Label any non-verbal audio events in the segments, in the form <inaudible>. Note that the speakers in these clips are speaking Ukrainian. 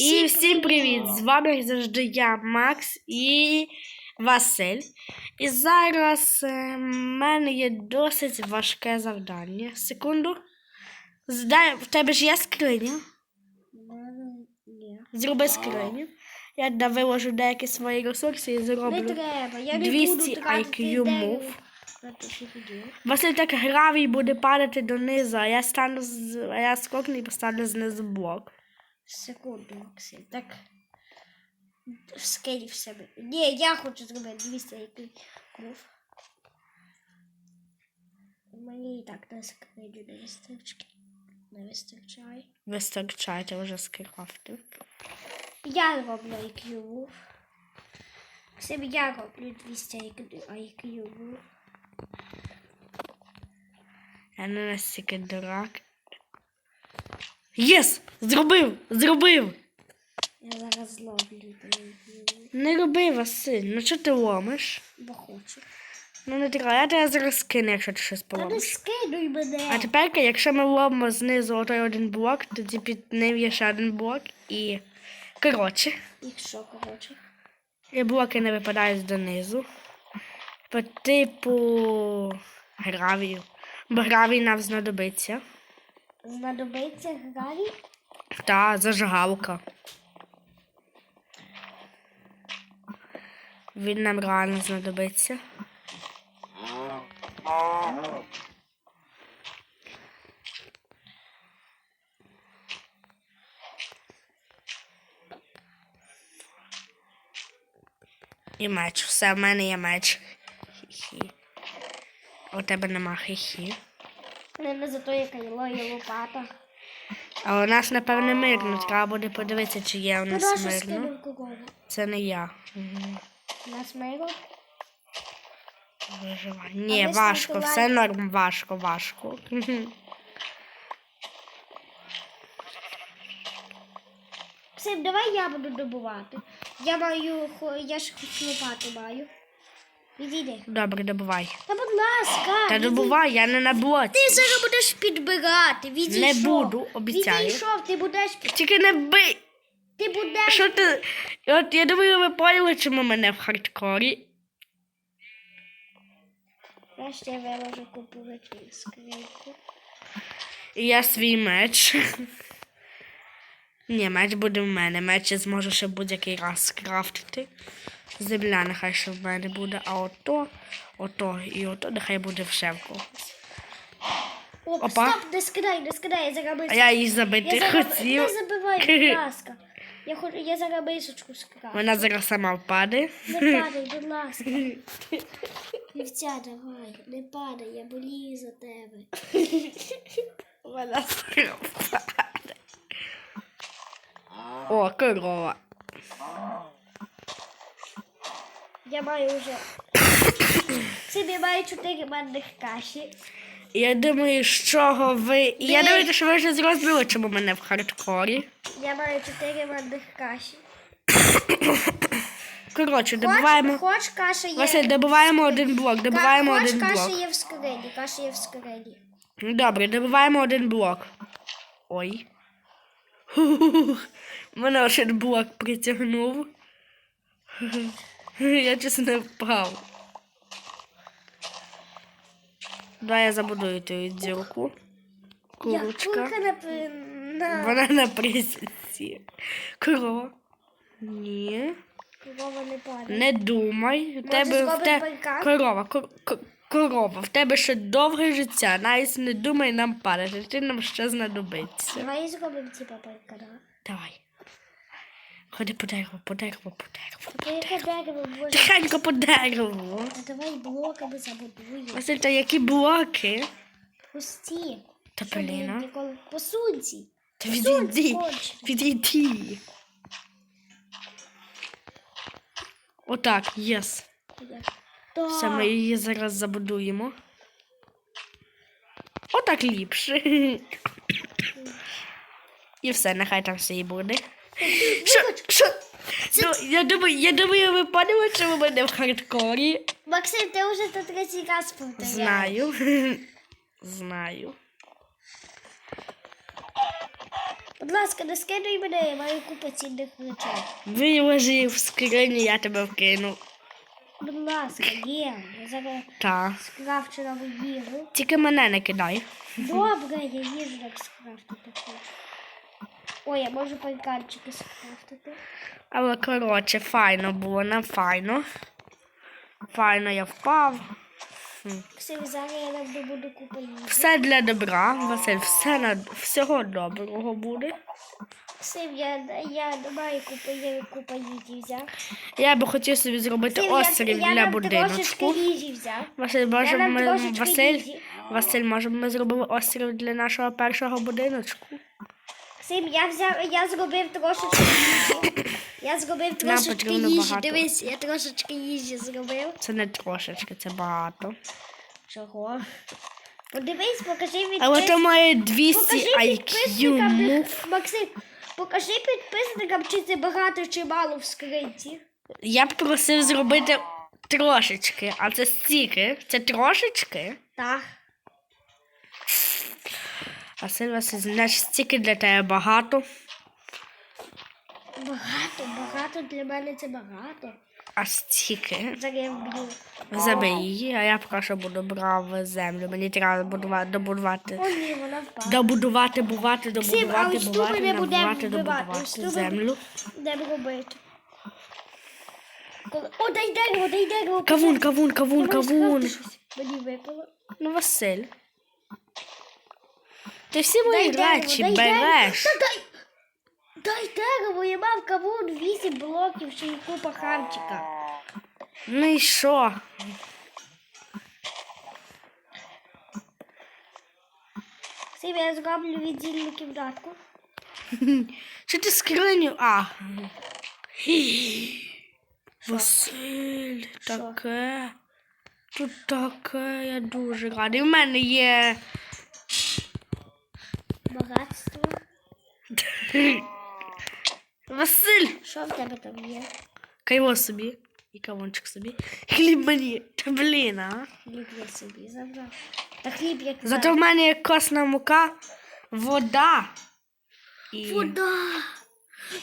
І всім привіт! З вами завжди я, Макс і Василь. І зараз е, в мене є досить важке завдання. Секунду. Здай, в тебе ж є скриня. Зроби скриню. Я да виложу деякі свої ресурси і Не зроблю. треба. Я не 200 буду IQ move. Василь так гравій буде падати донизу, а я стану з. А я скокну і поставлю знизу блок. Секунду, Максим. Так. Скинь в себе. Ні, я хочу зробити 200 який був. Мені і так на скриню не вистачає. Не вистачає. Вистачайте вже скрафтив. Я роблю IQ. Максим, я роблю 200 IQ. Я не настільки дурак. Єс! Зробив! Зробив! Я зараз зловлю Не роби, Василь, ну чого ти ломиш? бо хочу. Ну не треба, я тебе зараз скину, якщо ти щось Та не поломиш. скидуй мене. А тепер, якщо ми ломимо знизу отой один блок, тоді під ним є ще один блок і. Коротше, Якщо, коротше. і блоки не випадають донизу. По типу гравію. Бо гравій нам знадобиться. Знадобиться гравій. Та зажигалка. Він нам реально знадобиться. І меч. Все, в мене є меч. Хі-хі. У тебе нема хі-хі. Не, не зато є кайло і лопата. А у нас, напевне, мирно. Треба буде подивитися, чи є у нас мирно. Це не я. Мгм. Нас миро? Виживай. Ні, важко, все норм, важко, важко. Сим, давай я буду добувати. Я маю, я ж хоч лопату маю. Відійди. Добре, добувай. Та будь ласка. Та добувай, я не на блоці. Ти зараз будеш підбирати. Відійшов. буду, обіцяю. Відійшов, ти будеш, Тільки не бий. ти будеш. Що ти? От я думаю, ви поняли, чому мене в хардкорі. Я виложу купувати скриньку. І я свій меч. Ні, меч буде в мене. Меч я зможу ще будь-який раз скрафтити. Земля нехай ще в мене буде, а ото, ото і ото нехай буде в ще в когось. Оп, Опа. стоп, не скидай, не скидай, я зараз А я її Я забити зараз... хотів. Не забивай, будь <laughs> ласка. Я, хочу, я зараз мисочку скрафту. Вона зараз сама впаде. Не <laughs> падай, будь ласка. Вівця, давай, не падай, я болію за тебе. <laughs> Вона впаде. О, корова. Я маю вже. <coughs> Собі маю чотири манних каші. Я думаю, з чого ви. Я думаю, що ви вже зрозуміли, чому мене в хардкорі. Я маю чотири манних каші. <coughs> Коротше, Хоч, добуваємо. хоч каша є. Василь, добуваємо один блок, добуваємо хоч один каша блок. є в скрині, каша є в скрині. Добре, добуваємо один блок. Ой. Мене один блок притягнув. Я чесно не впав. Давай я забудую ту дірку. Курочка. Вона на присідці. Корова. Ні. Корова не падає. Не думай. Може, тебе в те... корова, кор... кор- корова. В тебе ще довге життя. Навіть не думай нам падати. Ти нам ще знадобиться. Давай зробимо типа паркана. Давай. Ходи по дереву, по дереву, по дереву. Та яке дерево, боже. Тихенько по дереву. Та давай блоками забудуємо. Василь, та які блоки? Пусті. Та Що, блін, Поліна. ніколи- По сонці. Та відійди. Відійди. Отак, єс. Так. Все, ми її зараз забудуємо. Отак ліпше. І все, нехай там все і буде. Що? Що? Ну, я думаю, я думаю, ви поняли, що ви мене в хардкорі. Максим, ти вже то третій раз повторяєш. Знаю. Знаю. Будь ласка, не скидуй мене, я маю купу цінних речей. Виложи в скрині, я тебе вкину. Будь ласка, є. Я зараз Та. скрафчу нову їжу. Тільки мене не кидай. Добре, я їжу так скрафтити. Ой, я можу пайканчики скрафтити. Але коротше, файно було, нам файно. Файно я впав. Все, зараз я нам добуду купу їжі. Все для добра, Василь, все на всього доброго буде. Все, я, я маю купу, я купу їжі взяв. Я би хотів собі зробити Все, острів я, я для трошечки будиночку. їжі взяв. Василь, може, Я ми, Василь, їжі. Василь, може, ми зробили острів для нашого першого будиночку? Сим, я взяв, я зробив трошечки їжі. Я зробив трошечки їжі. багато. Дивись, я трошечки їжі зробив. Це не трошечки, це багато. Чого? Подивись, покажи від Але то має 200 Покажи IQ мув. Максим, покажи підписникам, чи це багато, чи мало в скринці. Я б просив зробити трошечки, а це стільки. Це трошечки. Так. А Василь, значить, стільки для тебе багато, Багато, багато для мене це багато. А вб'ю. Забий її, а я поки що буду брав землю. Мені треба будувати, добудувати. О, ні, вона впала. Добудувати, бувати, добудувати, але бувати, не будемо набувати, вбивати, добудувати землю. Де робити? Коли- О, дай дерево, дай дерево. Кавун, кавун, кавун, кавун. скрафти щось. Мені випало. Ну, Василь. Ти всі мої речі дерево, дай дерево. береш. Та дай, дай дерево, я мав кавун, вісім блоків, ще й купа хавчика. Ну і що? Сім, я зроблю віддільну кімнатку. Що <laughs> ти скриню? А. Василь, Що? таке. Тут таке, я дуже радий. У мене є. Багатство. <laughs> Що в тебе там є? Кайво собі. І кавунчик собі. Хліб мені. Та блін, а. Хліб я собі забрав. Та хліб як Зато в мене є косна мука, вода. І... Вода.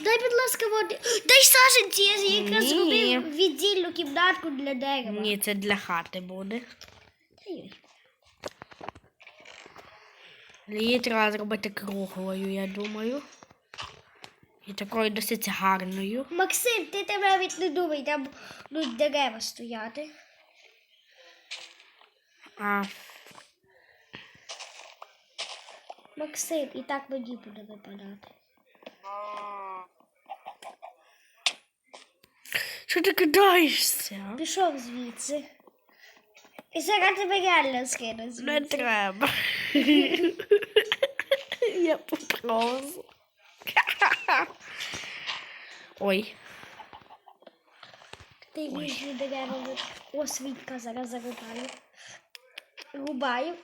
Дай, будь ласка, води. Дай саженці, я якраз Ні. зробив віддільну кімнатку для дерева. Ні, це для хати буде. Ой. Її треба зробити круглою, я думаю. І такою досить гарною. Максим, ти тебе навіть не думай, там будуть дерева стояти. А, Максим, і так мені буде випадати. що ти кидаєшся? Пішов звідси. І зараз тебе реально скину Не треба. <laughs> Я попросу. Ой, Ти різні дерева. ви- О, свідка зараз зарубаю. Рубаю.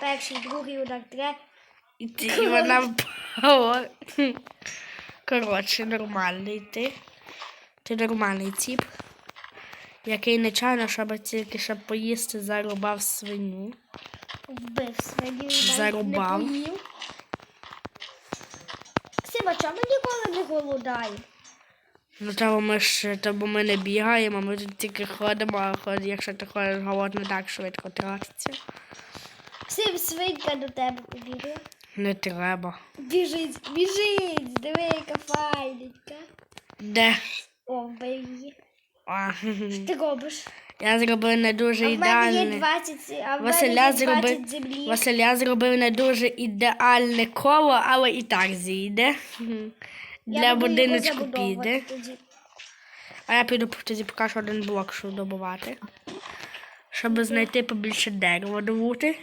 Перший, другий удар, третій. і ти і вона впала. Коротше, нормальний ти. Ти нормальний тип, який нечайно, щоб тільки щоб поїсти, зарубав свиню. Вбив свиню. Зарубав. Не поїв. Ми ніколи не голодаємо? Ну тому ми ж тому ми не бігаємо, ми тут тільки ходимо, а ход, якщо ти ходиш голодно, так швидко тратиться. Сим, свинка до тебе побігла. Не треба. Біжить, біжить, диви, яка файненька. Де? О, її. А, Що ти робиш? Я зробив не дуже А в мене є ідеальне. 20, а в Василя мене є зробив, землі. Василя зробив не дуже ідеальне коло, але і так зійде. Я Для будиночку піде. тоді. А я піду тоді покажу один блок, щоб добувати. Щоб знайти побільше дерева добути.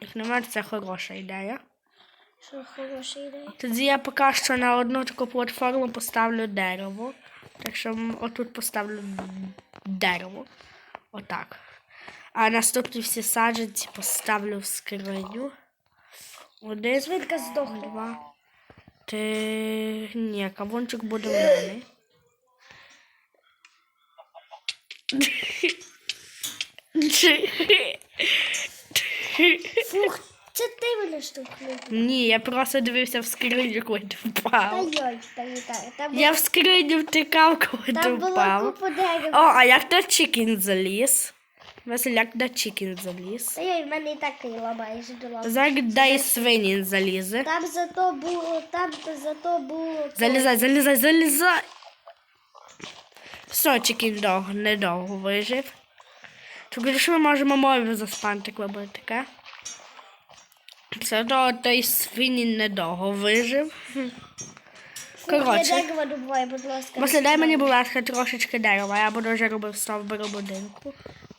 Як на мене, це хороша ідея. що хороша ідея. Тоді я поки що на одну таку платформу поставлю дерево. Так що отут поставлю дерево. Отак. А наступні всі саджанці поставлю в скриню. Один, Свинка здохла. два. Ти... Ні, кавунчик буде в мене. Фух, Це ти мене штовхнув. Ні, я просто дивився в скриню, коли ти впав. так. Там, Я в скриню втикав, коли ти там впав. купа. О, а як на чікін заліз? Василь, як на чікін заліз? Та йой, в мене і так крила майже була. Зараз дай свинін залізе. Там зато було, там зато було. Залізай, залізай, залізай. Все, чікін довго, недовго вижив. Тоді що ми можемо мові заспанти, коли буде таке? Все одно той свинін недовго вижив. Коротше. Я дерево добуваю, будь ласка. Василь, дай мені, будь ласка, трошечки дерева, я буду вже робив стовбуру будинку.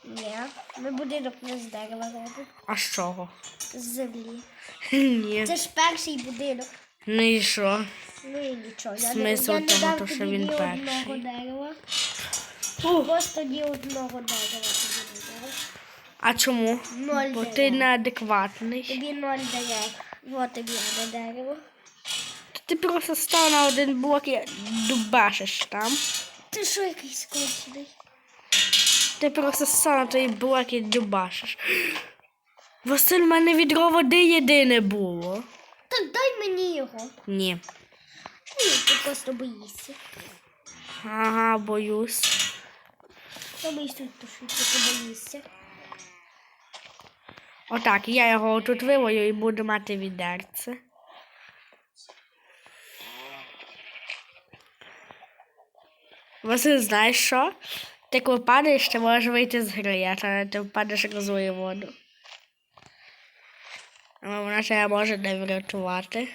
Ні, ми будинок не з дерева робимо. А з чого? З землі. <laughs> Ні. Це ж перший будинок. Ну і що? Ну і нічого. Я Смисл я не того, то, що тобі він ні одного перший. дерева. Просто ні одного дерева тобі не. А чому? Ноль Бо ти неадекватний. Тобі ноль дерев. Вот тобі одне дерево. Ти просто став на один блок і дубашиш там. Ти що якийсь скончений? Ти просто став на той блок і дубашиш. Василь, в мене відро води єдине було. Так дай мені його. Ні. Ні, ти просто боїшся. Ага, боюсь. Що боїшся тут тушити, ти боїшся. Отак, я його тут вивою і буду мати відерце. Василь, знаєш що? Ти коли падаєш, ти можеш вийти з гри, а то ти впадеш злою воду. Але вона тебе може не врятувати.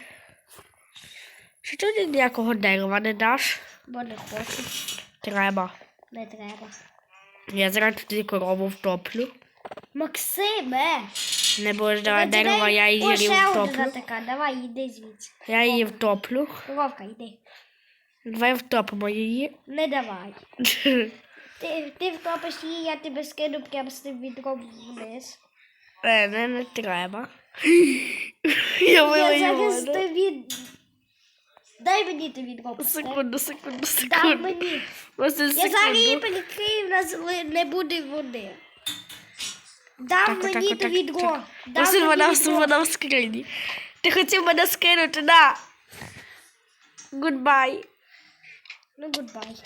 Що ти ніякого дерева не даш? Бо не хочу. Треба. Не треба. Я зараз тоді корову втоплю. Максиме! Не будеш давати дерева, я її О, ще одна така. Давай, йди звідси. Я її втоплю. Коровка, йди. Давай втопимо її. Не давай. <laughs> Ти, ти втопиш її, я тебе скину тим відром вниз. Е, не, не треба. <laughs> Я Я вилию зараз воду. тобі... Дай мені тобі відро. Секунду, секунду, Дай секунду. мені. Я зараз її секунду. перекрию, в нас ли- не буде води. Дам Так, мені так, відро. так. Дам вона, вона в скрині. Ти хотів мене скинути, на. Гудбай. Ну, гудбай.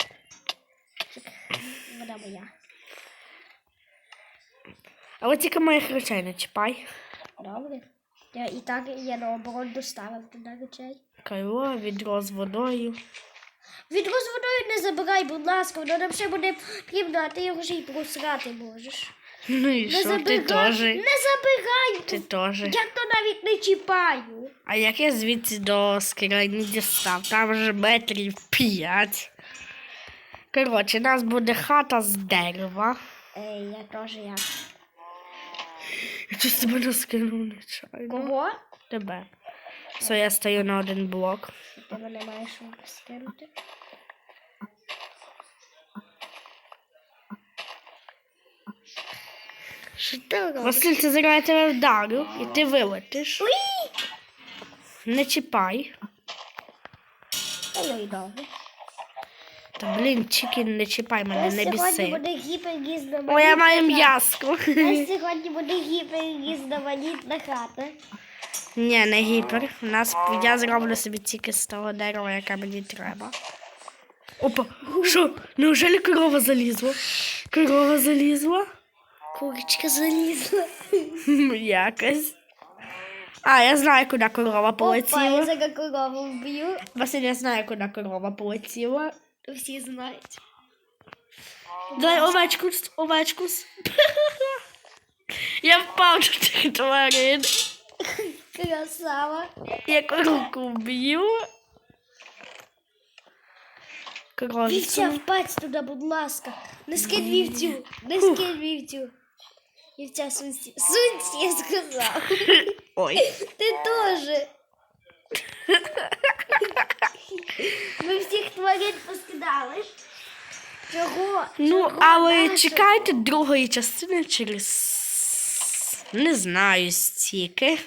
Вода моя. Але тільки моїх речей не чіпай. Добре. Я і так я наоборот доставив туди речей. Кайло, відро з водою. Відро з водою не забирай, будь ласка, воно нам ще буде потрібно, а ти його ще й просрати можеш. Ну і Не що, ти теж. не забирай. Ти теж. Я то навіть не чіпаю. А як я звідси до скрині дістав? Там же метрів п'ять. Коротше, у нас буде хата з дерева. Ей, я теж я. Я щось тебе не скинув нечайно. Кого? Тебе. Все, я стою на один блок. Ти мене маєш скинути. Що? Василь, це зараз тебе вдарю, і ти вилетиш. Не чіпай. Та ну блін, чікін, не чіпай мене, не Сьогодні біси. буде О, я маю хата. м'язко. У нас сьогодні буде гіперрізноманітна хата. Ні, не гіпер. У нас я зроблю собі тільки з того дерева, яке мені треба. Опа, що? Неужели корова залізла? Корова залізла? Курочка залізла. <laughs> Якось. А, я знаю, куди корова Опа, я полетіла. зараз корову вб'ю. Василь, я знаю, куди корова полетіла. Всі знають. Дай овечку, овечку. <laughs> Я впав до тих тварин. Красава. Я коровку вб'ю. Вівця, впасть туди, будь ласка. Не скинь вівцю. Не скинь вівцю. Вівця, сунься. Сунься, я сказав. <laughs> Ой. Ти теж. Ми всіх тварин поскидали. Чого? Ну, Чого? але Нащо? чекайте другої частини через. Не знаю стільки.